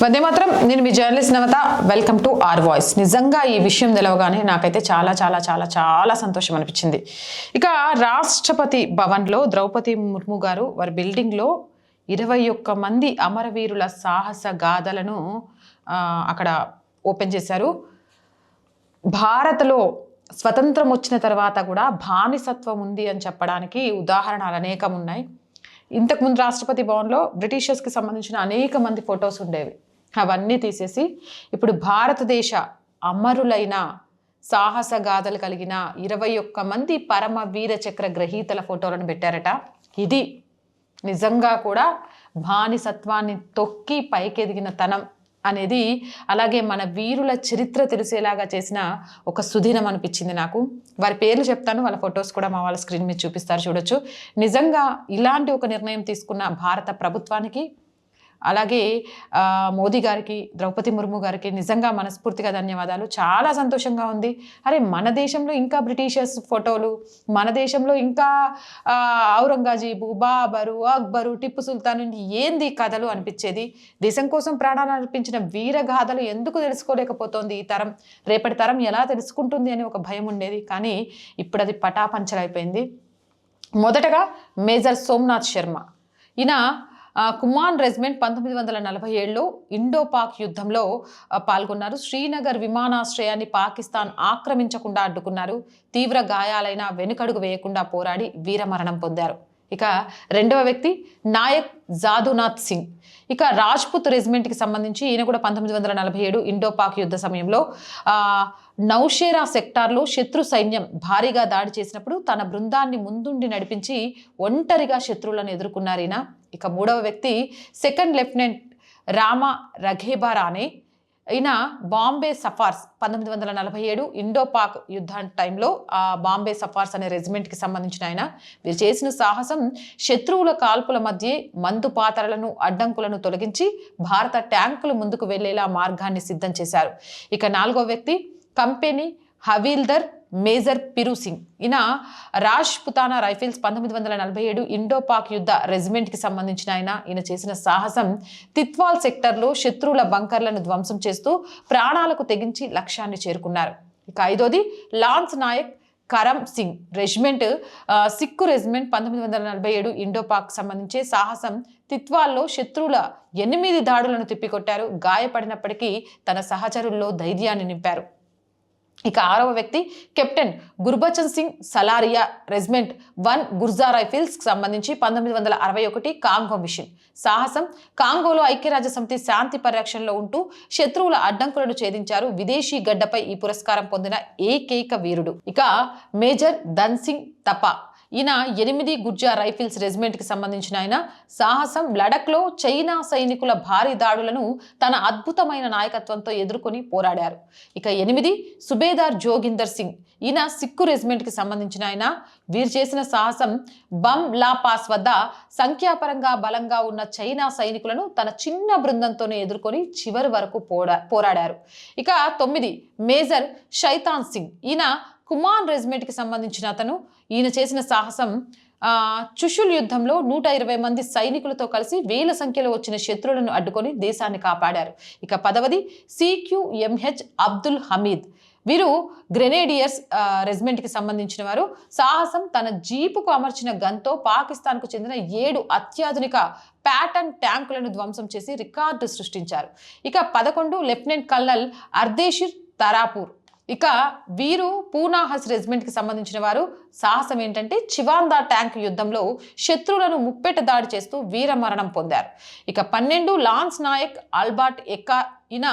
వందే మాత్రం. నేను మీ journalist Navata. Welcome to R voice. నిజంగా ఈ విషయం తెలవగానే నాకైతే చాలా చాలా చాలా చాలా సంతోషం అనిపించింది. ఇక రాష్ట్రపతి భవన్లో ద్రౌపది ముర్ము గారు వారి బిల్డింగ్లో ఇరవై ఒక్క మంది అమరవీరుల సాహస గాథలను అక్కడ ఓపెన్ చేశారు. భారత్లో స్వతంత్రం వచ్చిన తర్వాత కూడా బానిసత్వం ఉంది అని చెప్పడానికి ఉదాహరణలు అనేకం ఉన్నాయి. ఇంతకుముందు రాష్ట్రపతి భవన్లో బ్రిటిషర్స్కి సంబంధించిన అనేక మంది ఫొటోస్ ఉండేవి. అవన్నీ తీసేసి ఇప్పుడు భారతదేశ అమరులైన సాహసగాథలు కలిగిన ఇరవై ఒక్క మంది పరమ వీర చక్ర గ్రహీతల ఫోటోలను పెట్టారట. ఇది నిజంగా కూడా బానిసత్వాన్ని తొక్కి పైకెదిగిన తనం అనేది అలాగే మన వీరుల చరిత్ర తెలిసేలాగా చేసిన ఒక సుదినం అనిపించింది నాకు. వారి పేర్లు చెప్తాను వాళ్ళ ఫొటోస్ కూడా మా వాళ్ళ స్క్రీన్ మీద చూపిస్తారు చూడొచ్చు. నిజంగా ఇలాంటి ఒక నిర్ణయం తీసుకున్న భారత ప్రభుత్వానికి అలాగే మోదీ గారికి ద్రౌపది ముర్ము గారికి నిజంగా మనస్ఫూర్తిగా ధన్యవాదాలు. చాలా సంతోషంగా ఉంది. అరే మన దేశంలో ఇంకా బ్రిటిషర్స్ ఫోటోలు మన దేశంలో ఇంకా ఔరంగజేబు బాబరు అక్బరు టిప్పు సుల్తాన్ ఏంది కథలు అనిపించేది? దేశం కోసం ప్రాణాలు అర్పించిన వీరగాథలు ఎందుకు తెలుసుకోలేకపోతోంది ఈ తరం? రేపటి తరం ఎలా తెలుసుకుంటుంది అని ఒక భయం ఉండేది. కానీ ఇప్పుడు అది పటాపంచలైపోయింది. మొదటగా మేజర్ సోమనాథ్ శర్మ. ఈయన కుమాన్ రెజిమెంట్ పంతొమ్మిది వందల నలభై ఏడులో ఇండో పాక్ యుద్ధంలో పాల్గొన్నారు. శ్రీనగర్ విమానాశ్రయాన్ని పాకిస్తాన్ ఆక్రమించకుండా అడ్డుకున్నారు. తీవ్ర గాయాలైన వెనుకడుగు వేయకుండా పోరాడి వీరమరణం పొందారు. ఇక రెండవ వ్యక్తి నాయక్ జాదునాథ్ సింగ్. ఇక రాజ్పుత్ రెజిమెంట్కి సంబంధించి ఈయన కూడా పంతొమ్మిది వందల నలభై ఏడు ఇండో పాక్ యుద్ధ సమయంలో నౌషేరా సెక్టార్లో శత్రు సైన్యం భారీగా దాడి చేసినప్పుడు తన బృందాన్ని ముందుండి నడిపించి ఒంటరిగా శత్రువులను ఎదుర్కొన్నారు ఈయన. ఇక మూడవ వ్యక్తి సెకండ్ లెఫ్టినెంట్ రామ రఘేబా రాణే ఈయన బాంబే సఫార్స్ పంతొమ్మిది వందల నలభై ఏడు ఇండో పాక్ యుద్ధ టైంలో ఆ బాంబే సఫార్స్ అనే రెజిమెంట్కి సంబంధించిన ఆయన. వీరు చేసిన సాహసం శత్రువుల కాల్పుల మధ్య మందు పాత్రలను అడ్డంకులను తొలగించి భారత ట్యాంకులు ముందుకు వెళ్ళేలా మార్గాన్ని సిద్ధం చేశారు. ఇక నాలుగో వ్యక్తి కంపెనీ హవీల్దర్ మేజర్ పిరు సింగ్. ఈయన రాజ్ పుతానా రైఫిల్స్ పంతొమ్మిది వందల నలభై ఏడు ఇండో పాక్ యుద్ధ రెజిమెంట్కి సంబంధించిన ఆయన. ఈయన చేసిన సాహసం తిత్వాల్ సెక్టర్లో శత్రువుల బంకర్లను ధ్వంసం చేస్తూ ప్రాణాలకు తెగించి లక్ష్యాన్ని చేరుకున్నారు. ఇక ఐదోది lance Naik Karam Singh. Regiment Sikh regiment పంతొమ్మిది వందల నలభై ఏడు ఇండో పాక్ సంబంధించే సాహసం తిత్వాల్లో శత్రువుల ఎనిమిది దాడులను తిప్పికొట్టారు. గాయపడినప్పటికీ తన సహచరుల్లో ధైర్యాన్ని నింపారు. ఇక ఆరవ వ్యక్తి captain Gurbachan Singh Salaria regiment one Gorkha రైఫిల్స్కి సంబంధించి పంతొమ్మిది వందల అరవై ఒకటి కాంగో మిషన్. సాహసం కాంగోలో ఐక్యరాజ్య సమితి శాంతి పరిరక్షణలో ఉంటూ శత్రువుల అడ్డంకులను ఛేదించారు విదేశీ గడ్డపై ఈ పురస్కారం పొందిన ఏకైక వీరుడు. ఇక మేజర్ ధన్ సింగ్ తపా ఈయన ఎనిమిది గుర్జా రైఫిల్స్ రెజిమెంట్కి సంబంధించిన ఆయన. సాహసం లడఖ్లో చైనా సైనికుల భారీ దాడులను తన అద్భుతమైన నాయకత్వంతో ఎదుర్కొని పోరాడారు. ఇక ఎనిమిది సుబేదార్ జోగిందర్ సింగ్. ఈయన సిక్కు రెజిమెంట్కి సంబంధించిన ఆయన. వీరు చేసిన సాహసం బమ్ లా పాస్ వద్ద సంఖ్యాపరంగా బలంగా ఉన్న చైనా సైనికులను తన చిన్న బృందంతోనే ఎదుర్కొని చివరి వరకు పోరా పోరాడారు. ఇక తొమ్మిది మేజర్ శైతాన్ సింగ్. ఈయన కుమాన్ రెజిమెంట్కి సంబంధించిన అతను ఈయన చేసిన సాహసం చుషుల్ యుద్ధంలో నూట ఇరవై మంది సైనికులతో కలిసి వేల సంఖ్యలో వచ్చిన శత్రువులను అడ్డుకొని దేశాన్ని కాపాడారు. ఇక పదవది సిక్యూఎంహెచ్ అబ్దుల్ హమీద్. వీరు గ్రెనేడియర్స్ రెజిమెంట్కి సంబంధించిన వారు. సాహసం తన జీపుకు అమర్చిన గన్తో పాకిస్తాన్కు చెందిన ఏడు అత్యాధునిక ప్యాటర్న్ ట్యాంకులను ధ్వంసం చేసి రికార్డు సృష్టించారు. ఇక పదకొండు లెఫ్టినెంట్ కల్నల్ అర్దేశిర్ తరాపూర్. ఇక వీరు పూనాహస్ రెజిమెంట్కి సంబంధించిన వారు సాహసం ఏంటంటే చివాందా ట్యాంక్ యుద్ధంలో శత్రువులను ముప్పెట దాడి చేస్తూ వీరమరణం పొందారు. ఇక పన్నెండు లాన్స్ నాయక్ ఆల్బర్ట్ ఎక్కా ఈయన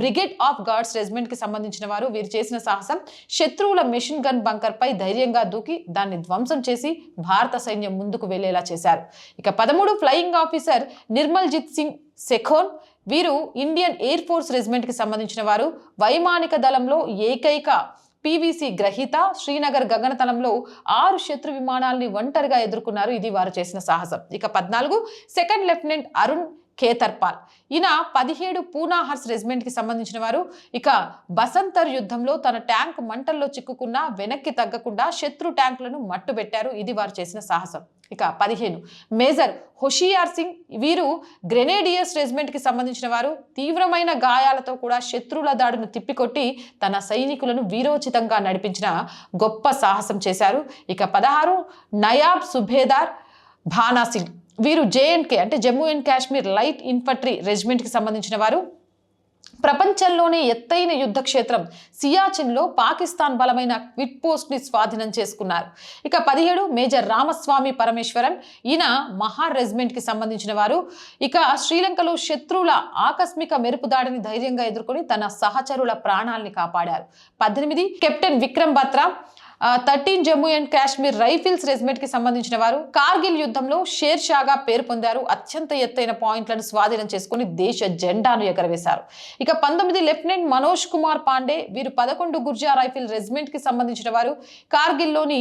బ్రిగేడ్ ఆఫ్ గార్డ్స్ రెజిమెంట్కి సంబంధించిన వారు. వీరు చేసిన సాహసం శత్రువుల మెషిన్ గన్ బంకర్పై ధైర్యంగా దూకి దాన్ని ధ్వంసం చేసి భారత సైన్యం ముందుకు వెళ్ళేలా చేశారు. ఇక పదమూడు ఫ్లయింగ్ ఆఫీసర్ నిర్మల్జిత్ సింగ్ సెఖోన్ వీరు ఇండియన్ ఎయిర్ ఫోర్స్ రెజిమెంట్కి సంబంధించిన వారు. వైమానిక దళంలో ఏకైక పీవీసీ గ్రహీత. శ్రీనగర్ గగనతలంలో ఆరు శత్రు విమానాల్ని ఒంటరిగా ఎదుర్కొన్నారు. ఇది వారు చేసిన సాహసం. ఇక పద్నాలుగు సెకండ్ లెఫ్టినెంట్ అరుణ్ కేతర్పాల్ ఈయన పదిహేడు పూనా హర్స్ రెజిమెంట్కి సంబంధించిన వారు. ఇక బసంతర్ యుద్ధంలో తన ట్యాంక్ మంటల్లో చిక్కుకున్న వెనక్కి తగ్గకుండా శత్రు ట్యాంకులను మట్టుబెట్టారు. ఇది వారు చేసిన సాహసం. ఇక పదిహేను. మేజర్ హుషియార్ సింగ్ వీరు గ్రెనేడియర్స్ రెజిమెంట్కి సంబంధించిన వారు. తీవ్రమైన గాయాలతో కూడా శత్రువుల దాడును తిప్పికొట్టి తన సైనికులను వీరోచితంగా నడిపించిన గొప్ప సాహసం చేశారు. ఇక పదహారు. నయాబ్ సుబేదార్ భానా సింగ్. వీరు జేఎండ్కే అంటే Jammu and Kashmir light infantry రెజిమెంట్కి సంబంధించిన వారు. ప్రపంచంలోనే ఎత్తైన యుద్ధ క్షేత్రం సియాచిన్లో పాకిస్తాన్ బలమైన క్విట్ పోస్ట్ని స్వాధీనం చేసుకున్నారు. ఇక పదిహేడు మేజర్ రామస్వామి పరమేశ్వరన్ ఈయన మహా రెజిమెంట్కి సంబంధించిన వారు. ఇక శ్రీలంకలో శత్రువుల ఆకస్మిక మెరుపు దాడిని ధైర్యంగా ఎదుర్కొని తన సహచరుల ప్రాణాల్ని కాపాడారు. పద్దెనిమిది captain Vikram Batra thirteen Jammu and Kashmir rifles రెజిమెంట్కి సంబంధించిన వారు కార్గిల్ యుద్ధంలో షేర్ షాగా పేరు పొందారు. అత్యంత ఎత్తైన పాయింట్లను స్వాధీనం చేసుకుని దేశ జెండాను ఎగరవేశారు. ఇక పంతొమ్మిది లెఫ్టినెంట్ మనోజ్ కుమార్ పాండే వీరు పదకొండు గుర్జా రైఫిల్ రెజిమెంట్కి సంబంధించిన వారు కార్గిల్లోని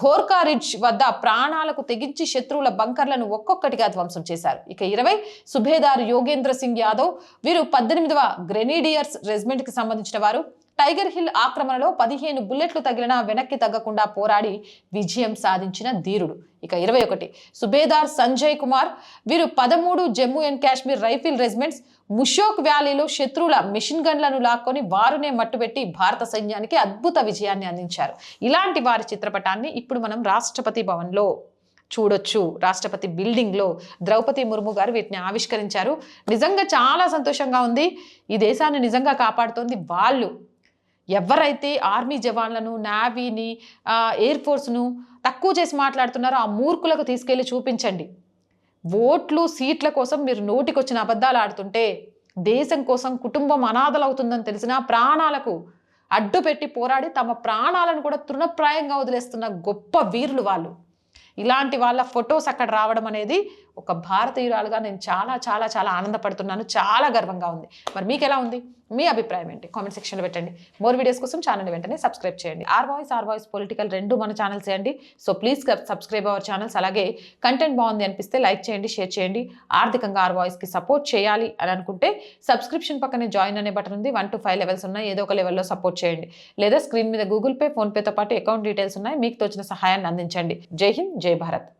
ఘోర్కా రిడ్జ్ వద్ద ప్రాణాలకు తెగించి శత్రువుల బంకర్లను ఒక్కొక్కటిగా ధ్వంసం చేశారు. ఇక ఇరవై సుభేదార్ యోగేంద్ర సింగ్ యాదవ్ వీరు పద్దెనిమిదవ గ్రెనేడియర్స్ రెజిమెంట్కి సంబంధించిన వారు. టైగర్ హిల్ ఆక్రమణలో పదిహేను బుల్లెట్లు తగిలినా వెనక్కి తగ్గకుండా పోరాడి విజయం సాధించిన ధీరుడు. ఇక ఇరవై ఒకటి. సుబేదార్ సంజయ్ కుమార్ వీరు పదమూడు Jammu and Kashmir rifle regiments Mushkoh వ్యాలీలో శత్రువుల మిషన్ గన్లను లాక్కొని వారునే మట్టుబెట్టి భారత సైన్యానికి అద్భుత విజయాన్ని అందించారు. ఇలాంటి వారి చిత్రపటాన్ని ఇప్పుడు మనం రాష్ట్రపతి భవన్లో చూడొచ్చు. రాష్ట్రపతి బిల్డింగ్లో ద్రౌపది ముర్ము గారు వీటిని ఆవిష్కరించారు. నిజంగా చాలా సంతోషంగా ఉంది. ఈ దేశాన్ని నిజంగా కాపాడుతోంది వాళ్ళు. ఎవరైతే ఆర్మీ జవాన్లను నావీని ఎయిర్ ఫోర్స్ను తక్కువ చేసి మాట్లాడుతున్నారో ఆ మూర్ఖులకు తీసుకెళ్ళి చూపించండి. ఓట్లు సీట్ల కోసం మీరు నోటికొచ్చిన అబద్ధాలు ఆడుతుంటే దేశం కోసం కుటుంబం అనాథలవుతుందని తెలిసిన ప్రాణాలకు అడ్డు పెట్టి పోరాడి తమ ప్రాణాలను కూడా తృణప్రాయంగా వదిలేస్తున్న గొప్ప వీరులు వాళ్ళు. ఇలాంటి వాళ్ళ ఫొటోస్ అక్కడ రావడం అనేది ఒక భారతీయురాలుగా నేను చాలా చాలా చాలా ఆనందపడుతున్నాను. చాలా గర్వంగా ఉంది. మరి మీకు ఎలా ఉంది? మీ అభిప్రాయం ఏంటి? కామెంట్ సెక్షన్లో పెట్టండి. మోర్ వీడియోస్ కోసం ఛానల్ వెంటనే సబ్స్క్రైబ్ చేయండి. R voice R voice political రెండు మన ఛానల్స్ చేయండి so please subscribe our channels. అలాగే కంటెంట్ బాగుంది అనిపిస్తే లైక్ చేయండి షేర్ చేయండి. ఆర్థికంగా ఆర్ వాయిస్కి సపోర్ట్ చేయాలి అని అనుకుంటే సబ్స్క్రిప్షన్ పక్కనే జాయిన్ అనే బటన్ ఉంది. వన్ టు ఫైవ్ లెవెల్స్ ఉన్నాయి. ఏదో ఒక లెవెల్లో సపోర్ట్ చేయండి. లేదా స్క్రీన్ మీద గూగుల్ పే ఫోన్పేతో పాటు అకౌంట్ డీటెయిల్స్ ఉన్నాయి. మీకు తోచిన సహాయాన్ని అందించండి. జై హింద్ జై భారత్.